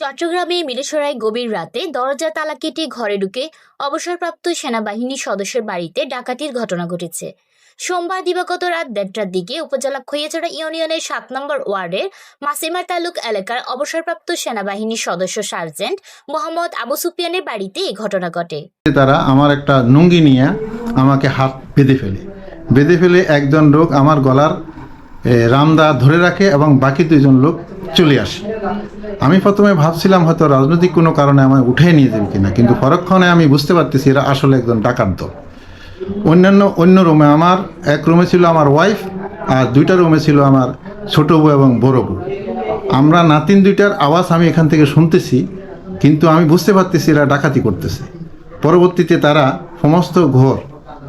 চট্টগ্রামে মিলেছড়ায় গভীর রাতে দরজা তালা কেটে ঘরে ঢুকে অবসরপ্রাপ্ত সেনাবাহিনী সদস্যের বাড়িতে ডাকাতির ঘটনা ঘটেছে। সোমবার দিবাগত রাত দেড়টার দিকে উপজেলা খৈয়াচড়া ইউনিয়নের সাত নম্বর ওয়ার্ডের মাসিমার তালুক এলাকার অবসরপ্রাপ্ত সেনাবাহিনীর সদস্য সার্জেন্ট মোহাম্মদ আবু সুফিয়ানের বাড়িতে এই ঘটনা ঘটে। তারা আমার একটা নুঙ্গি নিয়ে আমাকে হাত বেঁধে ফেলে। বেঁধে ফেলে একজন লোক আমার গলার রামদা ধরে রাখে এবং বাকি দুইজন লোক চলে আসে। আমি প্রথমে ভাবছিলাম হয়তো রাজনৈতিক কোনো কারণে আমায় উঠিয়ে নিয়ে যাবে কিনা, কিন্তু পরক্ষণে আমি বুঝতে পারতেছি এরা আসলে একজন ডাকাত দল। অন্যান্য, অন্য রুমে আমার, এক রুমে ছিল আমার ওয়াইফ আর দুইটা রুমে ছিল আমার ছোট বউ এবং বড় বউ। আমরা নাতিন দুইটার আওয়াজ আমি এখান থেকে শুনতেছি, কিন্তু আমি বুঝতে পারতেছি এরা ডাকাতি করতেছে। পরবর্তীতে তারা সমস্ত ঘর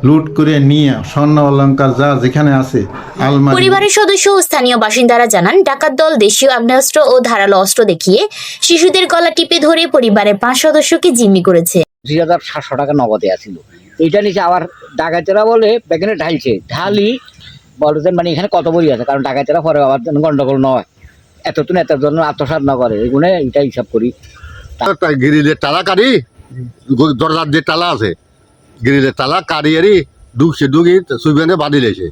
লুট করে নিয়ে স্বর্ণ অলঙ্কার যা যেখানে আছে আলমারি। পরিবারের সদস্য ও স্থানীয় বাসিন্দারা জানান ডাকাত দল দেশীয় আগ্নেয়াস্ত্র ও ধারালো অস্ত্র দেখিয়ে শিশুদের গলা টিপে ধরে পরিবারের পাঁচ সদস্যকে জিম্মি করেছে। দুই হাজার সাতশো টাকা নগদে আছিল। এইটা নিচে আবার ডাকাতেরা বলে বেগনে ঢালছে। ঢালি যে মানে এখানে কত বই আছে? কারণ ডাকাতেরা পরে আবার গন্ডগোল নয়। এতদিন এত জন্য আত্মসাত না করে। এগুলো এটা হিসাব করি। গ্রিলের তালা কারি দরজার যে তালা আছে? গ্রিলের তালা কারিয়ারি ঢুকছে ঢুকি সুইবেনে বাঁধি লেছে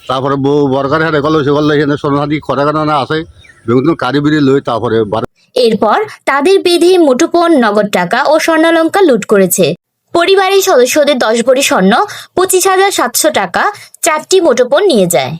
তারপরে বউ বরকার হেঁটে গেল, সে গেল, এখানে সোনাহাতি খরা কানা আছে। বিভিন্ন কারি বিড়ি লই তারপরে এরপর তাদের বেঁধে মুঠোপণ নগদ টাকা ও স্বর্ণালঙ্কা লুট করেছে। পরিবারের সদস্যদের দশ ভরি স্বর্ণ, পঁচিশ হাজার সাতশো টাকা, চারটি মুঠোপণ নিয়ে যায়।